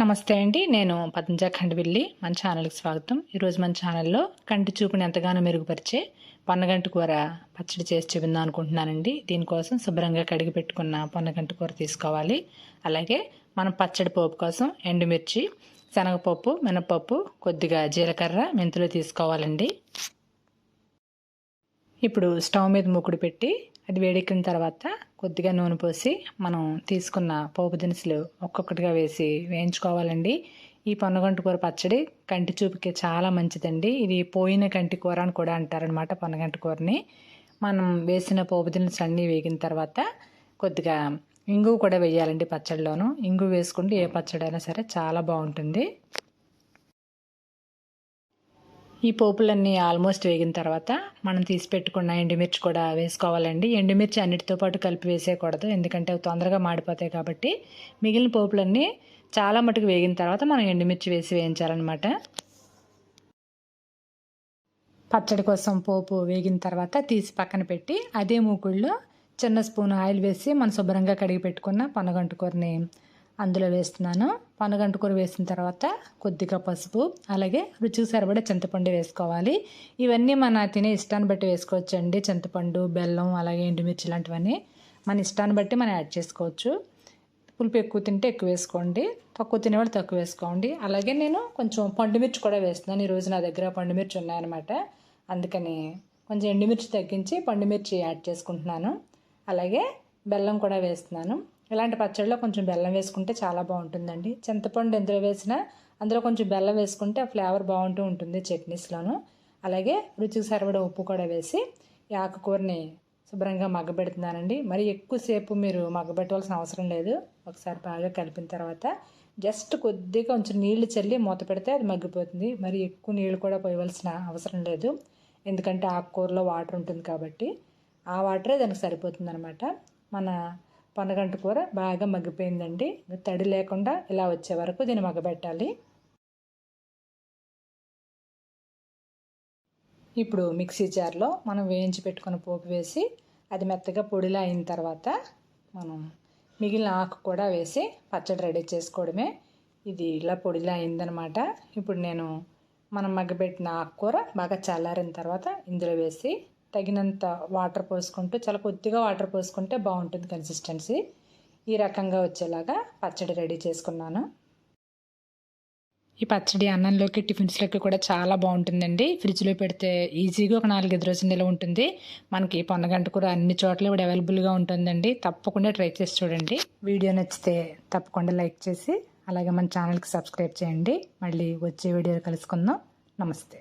నమస్తే అండి నేను పతంజ ఖండవిల్లి మన ఛానల్కి స్వాగతం. ఈరోజు మన ఛానల్లో కంటి చూపుని ఎంతగానో మెరుగుపరిచే పొన్నగంటి కూర పచ్చడి చేసి చూపిందాం అనుకుంటున్నానండి. దీనికోసం శుభ్రంగా కడిగి పెట్టుకున్న పొన్నగంటి కూర తీసుకోవాలి. అలాగే మనం పచ్చడి పోపు కోసం ఎండుమిర్చి శనగపప్పు మినపప్పు కొద్దిగా జీలకర్ర మెంతులు తీసుకోవాలండి. ఇప్పుడు స్టవ్ మీద మూకుడు పెట్టి అది వేడెక్కిన తర్వాత కొద్దిగా నూనె పోసి మనం తీసుకున్న పోపు దినుసులు ఒక్కొక్కటిగా వేసి వేయించుకోవాలండి. ఈ పొన్నగంటి కూర పచ్చడి కంటి చూపుకి చాలా మంచిదండి. ఇది పోయిన కంటి కూర అని కూడా అంటారనమాట పొన్నగంటి కూరని. మనం వేసిన పోపు దినుసులు అన్నీ వేగిన తర్వాత కొద్దిగా ఇంగు కూడా వేయాలండి పచ్చడిలోను. ఇంగు వేసుకుంటే ఏ పచ్చడి అయినా సరే చాలా బాగుంటుంది. ఈ పోపులన్నీ ఆల్మోస్ట్ వేగిన తర్వాత మనం తీసి పెట్టుకున్న ఎండుమిర్చి కూడా వేసుకోవాలండి. ఎండుమిర్చి అన్నిటితో పాటు కలిపి వేసేయకూడదు. ఎందుకంటే అవి తొందరగా మాడిపోతాయి కాబట్టి మిగిలిన పోపులన్నీ చాలా మటుకు వేగిన తర్వాత మనం ఎండుమిర్చి వేసి వేయించాలన్నమాట. పచ్చడి కోసం పోపు వేగిన తర్వాత తీసి పక్కన పెట్టి అదే మూకుళ్ళలో చిన్న స్పూన్ ఆయిల్ వేసి మనం శుభ్రంగా కడిగి పెట్టుకున్న పనగంటు కూరని అందులో వేస్తున్నాను. పనగంటు కూర వేసిన తర్వాత కొద్దిగా పసుపు అలాగే రుచికి సరిపడే చింతపండు వేసుకోవాలి. ఇవన్నీ మన తినే ఇష్టాన్ని బట్టి వేసుకోవచ్చండి. చింతపండు బెల్లం అలాగే ఎండుమిర్చి లాంటివన్నీ మన ఇష్టాన్ని బట్టి మనం యాడ్ చేసుకోవచ్చు. పులుపు ఎక్కువ తింటే ఎక్కువ వేసుకోండి. తక్కువ తినేవాళ్ళు తక్కువ వేసుకోండి. అలాగే నేను కొంచెం పండుమిర్చి కూడా వేస్తున్నాను. ఈరోజు నా దగ్గర పండుమిర్చి ఉన్నాయన్నమాట. అందుకని కొంచెం ఎండుమిర్చి తగ్గించి పండుమిర్చి యాడ్ చేసుకుంటున్నాను. అలాగే బెల్లం కూడా వేస్తున్నాను. ఇలాంటి పచ్చడిలో కొంచెం బెల్లం వేసుకుంటే చాలా బాగుంటుందండి. చింతపండు ఎందులో వేసినా అందులో కొంచెం బెల్లం వేసుకుంటే ఆ ఫ్లేవర్ బాగుంటూ ఉంటుంది చట్నీస్లోను. అలాగే రుచికి సరిపడే ఉప్పు కూడా వేసి ఈ ఆకుకూరని శుభ్రంగా మగ్గబెడుతున్నానండి. మరి ఎక్కువసేపు మీరు మగ్గబెట్టవలసిన అవసరం లేదు. ఒకసారి బాగా కలిపిన తర్వాత జస్ట్ కొద్దిగా కొంచెం నీళ్ళు చల్లి మూత పెడితే అది మగ్గిపోతుంది. మరి ఎక్కువ నీళ్ళు కూడా పోయవలసిన అవసరం లేదు. ఎందుకంటే ఆకుకూరలో వాటర్ ఉంటుంది కాబట్టి ఆ వాటరే దానికి సరిపోతుంది అనమాట మన పొనగంట కూర బాగా మగ్గిపోయిందండి. తడి లేకుండా ఇలా వచ్చే వరకు దీన్ని మగ్గబెట్టాలి. ఇప్పుడు మిక్సీ జార్లో మనం వేయించి పెట్టుకున్న పోపు వేసి అది మెత్తగా పొడిలా అయిన తర్వాత మనం మిగిలిన ఆకు కూడా వేసి పచ్చడి రెడీ చేసుకోవడమే. ఇది ఇలా పొడిలా అయిందనమాట. ఇప్పుడు నేను మనం మగ్గబెట్టిన ఆకుకూర బాగా చల్లారిన తర్వాత ఇందులో వేసి తగినంత వాటర్ పోసుకుంటూ చాలా కొద్దిగా వాటర్ పోసుకుంటే బాగుంటుంది కన్సిస్టెన్సీ ఈ రకంగా వచ్చేలాగా పచ్చడి రెడీ చేసుకున్నాను. ఈ పచ్చడి అన్నంలోకి టిఫిన్స్లోకి కూడా చాలా బాగుంటుందండి. ఫ్రిడ్జ్లో పెడితే ఈజీగా ఒక నాలుగైదు రోజుల నిలవ ఉంటుంది. మనకి పొన్నగంట కూడా అన్ని చోట్ల ఇప్పుడు అవైలబుల్గా ఉంటుందండి. తప్పకుండా ట్రై చేసి చూడండి. వీడియో నచ్చితే తప్పకుండా లైక్ చేసి అలాగే మన ఛానల్కి సబ్స్క్రైబ్ చేయండి. మళ్ళీ వచ్చే వీడియో కలుసుకుందాం. నమస్తే.